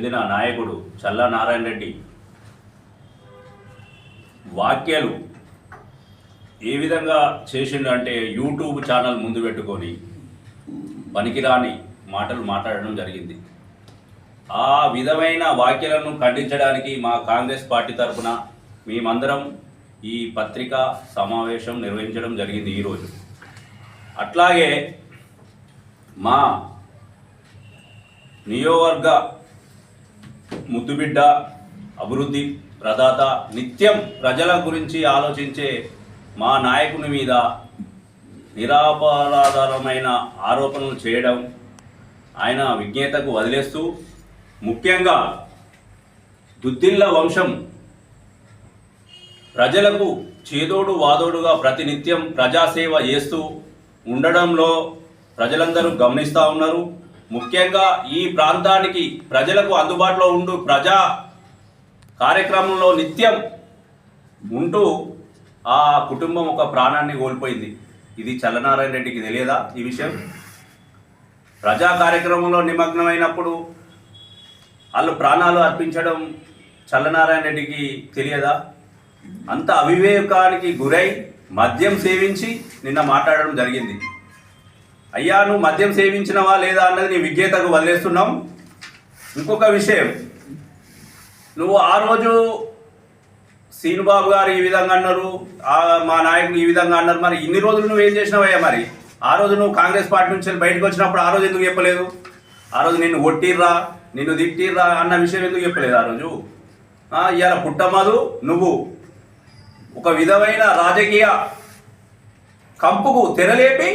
చెందిన నాయకుడు చల్లా నారాయణ రెడ్డి. వాక్యాలు ఏ విధంగా చేసిండు అంటే యూట్యూబ్ ఛానల్ ముందు పెట్టుకొని పనికిరాని మాటలు మాట్లాడడం జరిగింది. ఆ విధమైన వ్యాఖ్యలను ఖండించడానికి మా కాంగ్రెస్ పార్టీ తరఫున మేమందరం ఈ పత్రికా సమావేశం నిర్వహించడం జరిగింది ఈరోజు అట్లాగే మా నియోవర్గ ముద్దుబిడ్డ అభివృద్ధి ప్రదాత నిత్యం ప్రజల గురించి ఆలోచించే మా నాయకుని మీద నిరాపరాధారమైన ఆరోపణలు చేయడం ఆయన విజ్ఞతకు వదిలేస్తూ ముఖ్యంగా దుద్దిల్ల వంశం ప్రజలకు చేదోడు వాదోడుగా ప్రతినిత్యం ప్రజాసేవ చేస్తూ ఉండడంలో ప్రజలందరూ గమనిస్తూ ఉన్నారు. ముఖ్యంగా ఈ ప్రాంతానికి ప్రజలకు అందుబాటులో ఉండు ప్రజా కార్యక్రమంలో నిత్యం ఉంటూ ఆ కుటుంబం ఒక ప్రాణాన్ని కోల్పోయింది. ఇది చల్లనారాయణ రెడ్డికి తెలియదా ఈ విషయం? ప్రజా కార్యక్రమంలో నిమగ్నమైనప్పుడు వాళ్ళు ప్రాణాలు అర్పించడం చల్లనారాయణ రెడ్డికి తెలియదా? అంత అవివేకానికి గురై మద్యం సేవించి నిన్న మాట్లాడడం జరిగింది. అయ్యా నువ్వు మద్యం సేవించినవా లేదా అన్నది నీ విజ్ఞతకు వదిలేస్తున్నాం. ఇంకొక విషయం. నువ్వు ఆ రోజు సీనుబాబు గారు ఈ విధంగా అన్నారు మా నాయకులు ఈ విధంగా అన్నారు మరి ఇన్ని రోజులు నువ్వు ఏం చేసినావయ్యా మరి? ఆ రోజు నువ్వు కాంగ్రెస్ పార్టీ నుంచి వెళ్ళి బయటకు వచ్చినప్పుడు ఆ రోజు ఎందుకు చెప్పలేదు? ఆ రోజు నిన్ను కొట్టిర్రా నిన్ను తిట్టిర్రా అన్న విషయం ఎందుకు చెప్పలేదు ఆ రోజు? ఇవాళ పుట్టమదు నువ్వు. ఒక విధమైన రాజకీయ కంపుకు తెరలేపి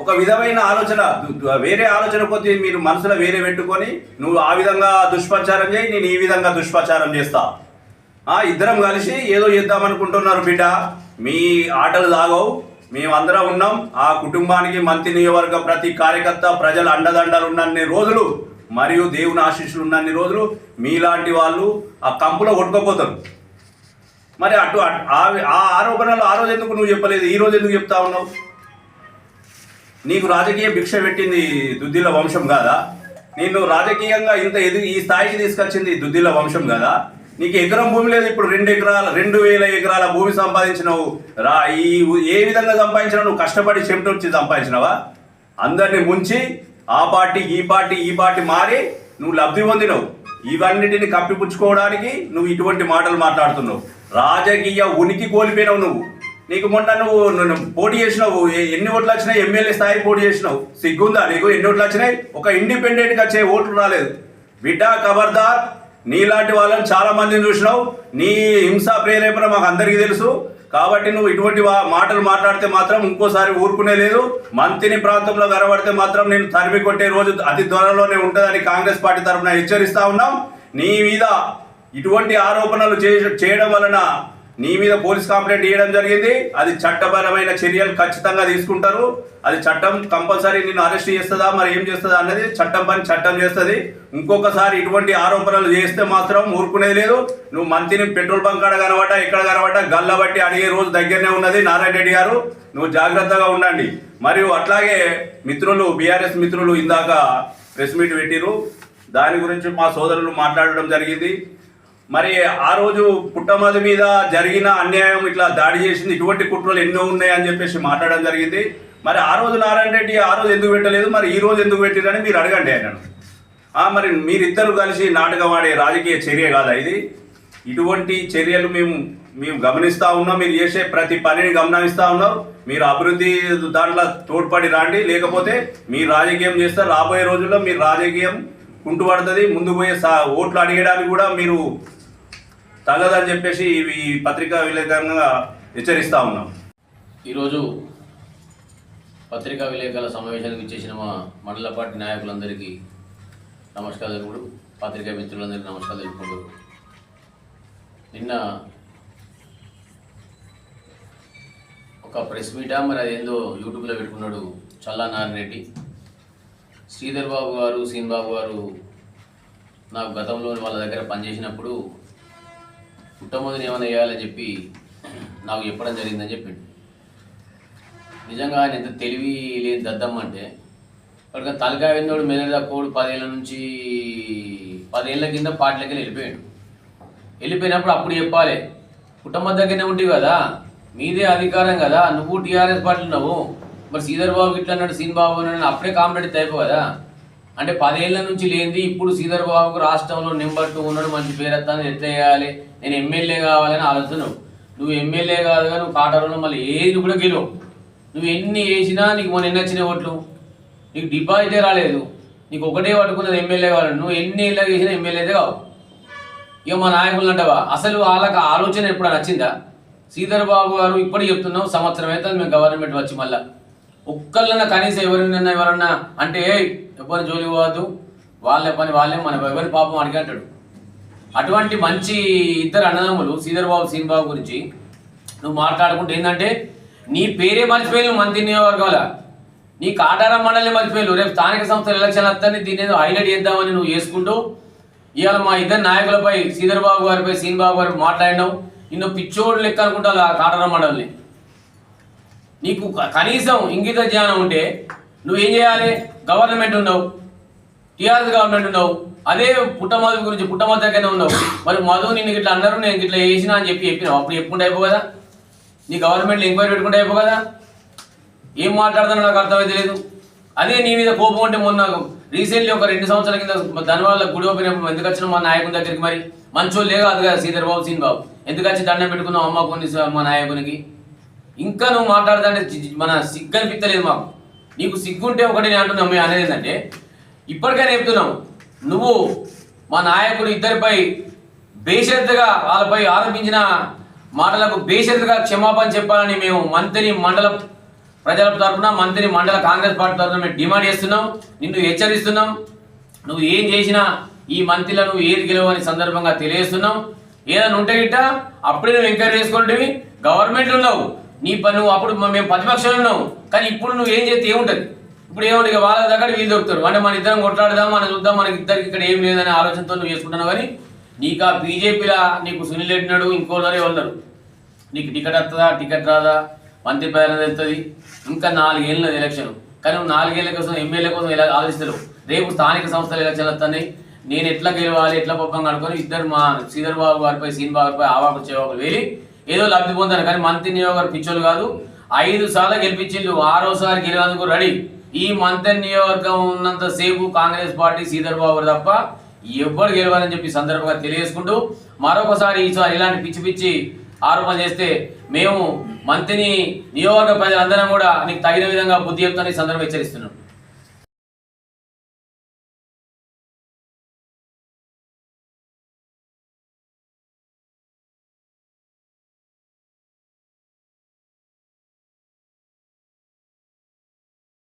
ఒక విధమైన ఆలోచన వేరే ఆలోచన కొద్ది మీరు మనసులో వేరే పెట్టుకొని నువ్వు ఆ విధంగా దుష్ప్రచారం చేయి నేను ఈ విధంగా దుష్ప్రచారం చేస్తా. ఆ ఇద్దరం కలిసి ఏదో చేద్దాం అనుకుంటున్నారు బిడ్డ. మీ ఆటలు దాగవు మేమందరం ఉన్నాం. ఆ కుటుంబానికి మంత్రి నియోజకవర్గ ప్రతి కార్యకర్త ప్రజల అండదండలు ఉన్నన్ని రోజులు మరియు దేవుని ఆశీస్సులు ఉన్నన్ని రోజులు మీలాంటి వాళ్ళు ఆ కంపులో కొట్టుకోపోతారు. మరి అటు అటు- ఆ- ఆ ఆరోపణలు ఆ రోజు ఎందుకు నువ్వు చెప్పలేదు? ఈ రోజు ఎందుకు చెప్తా ఉన్నావు? నీకు రాజకీయ భిక్ష పెట్టింది దుద్దిల వంశం కాదా? నిన్ను రాజకీయంగా ఇంత ఎదు ఈ స్థాయికి తీసుకొచ్చింది దుద్దిల వంశం కదా? నీకు ఎకరం భూమి లేదు ఇప్పుడు రెండు ఎకరాల రెండు వేల ఎకరాల భూమి సంపాదించినావు. రా ఈ ఏ విధంగా సంపాదించినావు నువ్వు కష్టపడి చెమటొచ్చి సంపాదించినావా? అందరిని ముంచి ఆ పార్టీ ఈ పార్టీ ఈ పార్టీ మారి నువ్వు లబ్ధి పొందినవు. ఇవన్నిటిని కప్పిపుచ్చుకోవడానికి నువ్వు ఇటువంటి మాటలు మాట్లాడుతున్నావు. రాజకీయ ఉనికి కోల్పోయినావు నువ్వు. నీకు మొన్న నువ్వు నువ్వు పోటీ చేసినావు. ఎన్ని ఓట్లు వచ్చినాయి? ఎమ్మెల్యే స్థాయి పోటీ చేసినావు. సిగ్గుందా నీకు? ఎన్ని ఓట్లు వచ్చినాయి? ఒక ఇండిపెండెంట్గా వచ్చే ఓట్లు రాలేదు. బిడ్డ ఖబర్దార్ నీలాంటి వాళ్ళని చాలా మందిని చూసినావు. నీ హింసా ప్రేరేపణ మాకు అందరికీ తెలుసు. కాబట్టి నువ్వు ఇటువంటి మాటలు మాట్లాడితే మాత్రం ఇంకోసారి ఊరుకునే లేదు. మంత్రిని ప్రాంతంలో కనబడితే మాత్రం నేను తరిమి కొట్టే రోజు అతి త్వరలోనే ఉంటుందని కాంగ్రెస్ పార్టీ తరఫున హెచ్చరిస్తా ఉన్నాం. నీ మీద ఇటువంటి ఆరోపణలు చే- చేయడం వలన నీ మీద పోలీస్ కంప్లైంట్ ఇవ్వడం జరిగింది. అది చట్టపరమైన చర్యలు ఖచ్చితంగా తీసుకుంటారు. అది చట్టం కంపల్సరీ నిన్ను అరెస్ట్ చేస్తుందా మరి ఏం చేస్తుందా అన్నది చట్టం పని చట్టం చేస్తుంది. ఇంకొకసారి ఇటువంటి ఆరోపణలు చేస్తే మాత్రం ఊరుకునేది లేదు. నువ్వు మంత్రిని పెట్రోల్ బంక్ కాడ కనబడ్డ ఎక్కడ కనబడ్డ గల్లబట్టి అడిగే రోజు దగ్గరనే ఉన్నది నారాయణ రెడ్డి గారు. నువ్వు జాగ్రత్తగా ఉండండి. మరియు అట్లాగే మిత్రులు బీఆర్ఎస్ మిత్రులు ఇందాక ప్రెస్ మీట్ పెట్టిరు దాని గురించి మా సోదరులు మాట్లాడడం జరిగింది. మరి ఆ రోజు పుట్టమది మీద జరిగిన అన్యాయం ఇట్లా దాడి చేసింది ఇటువంటి కుట్రలు ఎన్నో ఉన్నాయి అని చెప్పేసి మాట్లాడడం జరిగింది. మరి ఆ రోజు నారాయణ రెడ్డి ఆ రోజు ఎందుకు పెట్టలేదు? మరి ఈ రోజు ఎందుకు పెట్టిరని మీరు అడగండి ఆయనను మరి మీరిద్దరు కలిసి నాటకం ఆడే రాజకీయ చర్య కాదా ఇది? ఇటువంటి చర్యలు మేము మేము గమనిస్తూ ఉన్నాం మీరు చేసే ప్రతి పనిని గమనిస్తా ఉన్నాం. మీరు అభివృద్ధి దాంట్లో తోడ్పడి రాండి లేకపోతే మీరు రాజకీయం చేస్తే రాబోయే రోజుల్లో మీరు రాజకీయం కుంటుపడుతుంది. ముందు పోయే సా ఓట్లు అడిగడానికి కూడా మీరు తగదని చెప్పేసి ఈ పత్రికా విలేకరంగా హెచ్చరిస్తూ ఉన్నాం. ఈరోజు పత్రికా విలేకరుల సమావేశానికి ఇచ్చేసిన మా మండల పార్టీ నాయకులందరికీ నమస్కారం తెలుపుడు పత్రికా మిత్రులందరికీ నమస్కారం తెలుపుకుంటూ నిన్న ఒక ప్రెస్ మీటా మరి అదేందో యూట్యూబ్లో పెట్టుకున్నాడు చల్లా నారాయణ రెడ్డి. శ్రీధర్ బాబు గారు సీన్ బాబు గారు నాకు గతంలో వాళ్ళ దగ్గర పనిచేసినప్పుడు పుట్టమొదటిని ఏమైనా వేయాలని చెప్పి నాకు చెప్పడం జరిగిందని చెప్పిండు. నిజంగా ఆయన ఎంత తెలివి లేని దద్దమ్మ అంటే వాడికి తలకాయ విన్నోడు మెదడు పదేళ్ళ నుంచి పదేళ్ళ కింద పాటలకి వెళ్ళి వెళ్ళిపోయాడు. వెళ్ళిపోయినప్పుడు అప్పుడు చెప్పాలి కుటుంబం దగ్గరనే ఉంటుంది కదా మీదే అధికారం కదా నువ్వు టీఆర్ఎస్ పార్టీ ఉన్నావు. మరి శ్రీధర్ బాబు ఇట్లా అన్నాడు సీన్ బాబు అన్నాడు అప్పుడే కాంపిటేట్ అయిపో కదా? అంటే పదేళ్ళ నుంచి లేనిది ఇప్పుడు శ్రీధర్ బాబుకు రాష్ట్రంలో నెంబర్ టూ ఉన్నాడు మంచి పేరు వస్తాను ఎట్లా చేయాలి? నేను ఎమ్మెల్యే కావాలని ఆలోచన నువ్వు ఎమ్మెల్యే కాదుగా నువ్వు కాటారంలో మళ్ళీ ఏది కూడా గెలవు నువ్వు ఎన్ని వేసినా నీకు మొన్న ఎన్ని వచ్చిన ఓట్లు? నీకు డిపాజిటే రాలేదు. నీకు ఒకటే పట్టుకున్నది ఎమ్మెల్యే కావాలి నువ్వు ఎన్ని ఏళ్ళకి వేసినా ఎమ్మెల్యేదే కావు. ఇక మా నాయకులు అంటావా? అసలు వాళ్ళకి ఆలోచన ఎప్పుడు నచ్చిందా? శ్రీధర్ బాబు గారు ఇప్పుడు చెప్తున్నాం సంవత్సరం అయితే మేము గవర్నమెంట్ వచ్చి మళ్ళీ. ఒక్కళ్ళన్నా కనీసం ఎవరినన్నా ఎవరన్నా అంటే "ఏయ్, ఎవరిని జోలి పోవద్దు. వాళ్ళ పని వాళ్ళే మన ఎవరి పాపం అడిగి అంటాడు. అటువంటి మంచి ఇద్దరు అన్నదమ్ములు శ్రీధర్ బాబు సీన్ బాబు గురించి నువ్వు మాట్లాడుకుంటే ఏంటంటే నీ పేరే మర్చిపోయాను నువ్వు మంత్రి నియోజకవర్గాల. నీ కాటారం మండలి మర్చిపోయాను రేపు స్థానిక సంస్థల ఎలక్షన్ వస్తానే దీన్ని హైలైట్ చేద్దామని నువ్వు చేసుకుంటూ ఇవాళ మా ఇద్దరు నాయకులపై శ్రీధర్ బాబు గారిపై సీన్ బాబు గారిపై మాట్లాడినావు. నిన్ను పిచ్చోడు లెక్క అనుకుంటా ఆ కాటారం మండలిని. నీకు కనీసం ఇంగిత జ్ఞానం ఉంటే నువ్వేం చేయాలి? గవర్నమెంట్ ఉన్నావు టీఆర్ఎస్ గవర్నమెంట్ ఉన్నావు అదే పుట్టమధు గురించి పుట్టమధు దగ్గరనే ఉన్నావు మరి మధు నిన్ను ఇట్లా అన్నారు నేను ఇట్లా చేసిన అని చెప్పి చెప్పినావు. అప్పుడు చెప్పుకుంటే అయిపో కదా. నీ గవర్నమెంట్లో ఎంక్వైరీ పెట్టుకుంటే అయిపో కదా. ఏం మాట్లాడుతున్నా నాకు అర్థమైతే లేదు. అదే నీ మీద కోపం ఉంటే మొన్న రీసెంట్లీ ఒక రెండు సంవత్సరాల కింద దానివల్ల గుడి ఓపెనప్పుడు ఎందుకు వచ్చిన మా నాయకుని దగ్గరికి మరి? మంచోళ్ళు లేదు కాదు కదా శ్రీధర్ బాబు సీన్ బాబు. ఎందుకు వచ్చి దండం పెట్టుకున్నావు అమ్మ కొన్ని మా నాయకునికి? ఇంకా నువ్వు మాట్లాడుతుంటే మన సిగ్గు అనిపించలేదు మాకు. నీకు సిగ్గుంటే ఒకటి నేను అంటున్నాం మేము అనేది ఏంటంటే ఇప్పటికైనా చెప్తున్నాం నువ్వు మా నాయకుడు ఇద్దరిపై బేషరతుగా వాళ్ళపై ఆరోపించిన మాటలకు బేషరతుగా క్షమాపణ చెప్పాలని మేము మంత్రి మండల ప్రజల తరఫున మంత్రి మండల కాంగ్రెస్ పార్టీ తరఫున మేము డిమాండ్ చేస్తున్నాం నిన్ను హెచ్చరిస్తున్నాం. నువ్వు ఏం చేసినా ఈ మంత్రిలో నువ్వు ఏది గెలవని సందర్భంగా తెలియజేస్తున్నాం. ఏదైనా ఉంటే గిట్ట అప్పుడే నువ్వు ఎంక్వైరీ చేసుకుంటేవి. గవర్నమెంట్లో ఉన్నావు నీ పని నువ్వు అప్పుడు మేము ప్రతిపక్షంలో ఉన్నావు కానీ ఇప్పుడు నువ్వు ఏం చేస్తే ఏముంటుంది? ఇప్పుడు ఏముంటుంది వాళ్ళ దగ్గర వీళ్ళు దొరుకుతారు. అంటే మన ఇద్దరం కొట్లాడదాం మనం చూద్దాం మనకి ఇద్దరికి ఇక్కడ ఏం లేదనే ఆలోచనతో నువ్వు చేసుకుంటున్నావు కానీ నీకు ఆ బీజేపీలా నీకు సునీల్ రెడ్డినాడు ఇంకోళ్ళరే ఉన్నారు నీకు టికెట్ వస్తుందా? టికెట్ రాదా? మంత్రి పేరు తెలుస్తుంది. ఇంకా నాలుగేళ్ళు ఎలక్షన్. కానీ నువ్వు నాలుగేళ్ళ కోసం ఎమ్మెల్యే కోసం ఎలా ఆలోచిస్తారు రేపు స్థానిక సంస్థల ఎలక్షన్ వస్తున్నాయి. నేను ఎట్లా గెలవాలి ఎట్లా పప్పం కనుకొని ఇద్దరు మా శ్రీధర్ బాబు గారిపై సీన్ బాబు గారిపై ఆవాకు చేవాకు వెళ్ళి ఏదో లబ్ధి పొందారు కానీ మంత్రి నియోగారు పిచ్చోలు కాదు. ఐదు సార్లు గెలిపించిండు ఆరోసారి గెలిచేందుకు రెడీ. ఈ మంత్రి నియోజకవర్గం ఉన్నంత సేపు కాంగ్రెస్ పార్టీ శ్రీధర్ బాబు తప్ప ఎవ్వరు గెలవాలని చెప్పి సందర్భంగా తెలియజేసుకుంటూ మరొకసారి ఈసారి ఇలాంటి పిచ్చి పిచ్చి ఆరోపణ చేస్తే మేము మంత్రిని నియోజకవర్గ ప్రజలందరం కూడా నీకు తగిన విధంగా బుద్ధి చెప్తాను ఈ సందర్భం హెచ్చరిస్తున్నాం.